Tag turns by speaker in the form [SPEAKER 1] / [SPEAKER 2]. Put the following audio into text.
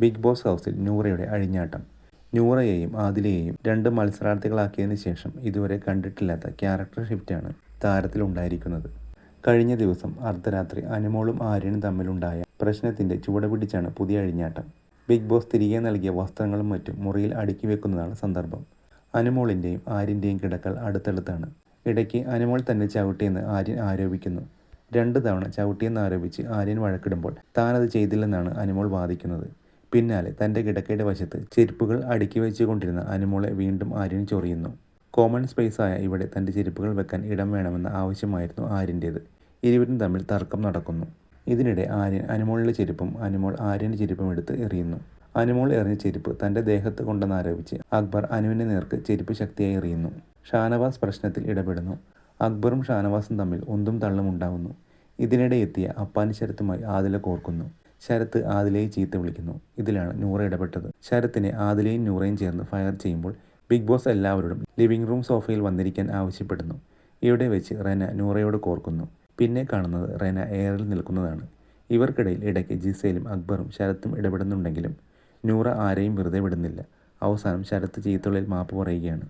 [SPEAKER 1] Big boss ഹൗസിൽ നൂറയുടെ അഴിഞ്ഞാട്ടം. നൂറയെയും ആദിലയെയും രണ്ട് മത്സരാർത്ഥികളാക്കിയതിന് ശേഷം ഇതുവരെ കണ്ടിട്ടില്ലാത്ത ക്യാരക്ടർ ഷിഫ്റ്റാണ് താരത്തിലുണ്ടായിരിക്കുന്നത്. കഴിഞ്ഞ ദിവസം അർദ്ധരാത്രി അനുമോളും ആര്യനും തമ്മിലുണ്ടായ പ്രശ്നത്തിന്റെ ചുവട് പിടിച്ചാണ് പുതിയ അഴിഞ്ഞാട്ടം. ബിഗ് ബോസ് തിരികെ നൽകിയ വസ്ത്രങ്ങളും മറ്റും മുറിയിൽ അടുക്കി വെക്കുന്നതാണ് സന്ദർഭം. അനുമോളിന്റെയും ആര്യന്റെയും കിടക്കൽ അടുത്തടുത്താണ്. ഇടയ്ക്ക് അനുമോൾ തന്നെ ചവിട്ടിയെന്ന് ആര്യൻ ആരോപിക്കുന്നു. രണ്ടു തവണ ചവിട്ടിയെന്ന് ആരോപിച്ച് ആര്യൻ വഴക്കിടുമ്പോൾ താനത് ചെയ്തില്ലെന്നാണ് അനുമോൾ വാദിക്കുന്നത്. പിന്നാലെ തന്റെ കിടക്കയുടെ വശത്ത് ചെരുപ്പുകൾ അടുക്കി വെച്ചുകൊണ്ടിരുന്ന അനുമോളെ വീണ്ടും ആര്യൻ ചൊറിയുന്നു. കോമൺ സ്പേസായ ഇവിടെ തന്റെ ചെരുപ്പുകൾ വെക്കാൻ ഇടം വേണമെന്ന ആവശ്യമായിരുന്നു ആര്യന്റേത്. ഇരുവരും തമ്മിൽ തർക്കം നടക്കുന്നു. ഇതിനിടെ ആര്യൻ അനുമോളിലെ ചെരുപ്പും അനുമോൾ ആര്യന്റെ ചെരുപ്പും എടുത്ത് എറിയുന്നു. അനുമോൾ എറിഞ്ഞ ചെരുപ്പ് തന്റെ ദേഹത്ത് കൊണ്ടെന്നാരോപിച്ച് അക്ബർ അനുവിന്റെ നേർക്ക് ചെരുപ്പ് ശക്തിയായി എറിയുന്നു. ഷാനവാസ് പ്രശ്നത്തിൽ ഇടപെടുന്നു. അക്ബറും ഷാനവാസും തമ്മിൽ ഒന്നും തള്ളുമുണ്ടാകുന്നു ഇതിനിടെ എത്തിയ അപ്പാനിശരത്തുമായി ആദില കോർക്കുന്നു. ശരത്ത് ആദിലയെ ചീത്ത വിളിക്കുന്നു. ഇതിലാണ് നൂറ ഇടപെട്ടത്. ശരത്തിനെ ആദിലയും നൂറയും ചേർന്ന് ഫയർ ചെയ്യുമ്പോൾ ബിഗ് ബോസ് എല്ലാവരോടും ലിവിംഗ് റൂം സോഫയിൽ വന്നിരിക്കാൻ ആവശ്യപ്പെടുന്നു. ഇവിടെ വെച്ച് റെന നൂറയോട് കോർക്കുന്നു. പിന്നെ കാണുന്നത് റെന എയറിൽ നിൽക്കുന്നതാണ്. ഇവർക്കിടയിൽ ഇടയ്ക്ക് ജിസയിലും അക്ബറും ശരത്തും ഇടപെടുന്നുണ്ടെങ്കിലും നൂറ ആരെയും വെറുതെ വിടുന്നില്ല. അവസാനം ശരത്ത് ചീത്തുള്ളിൽ മാപ്പ് പറയുകയാണ്.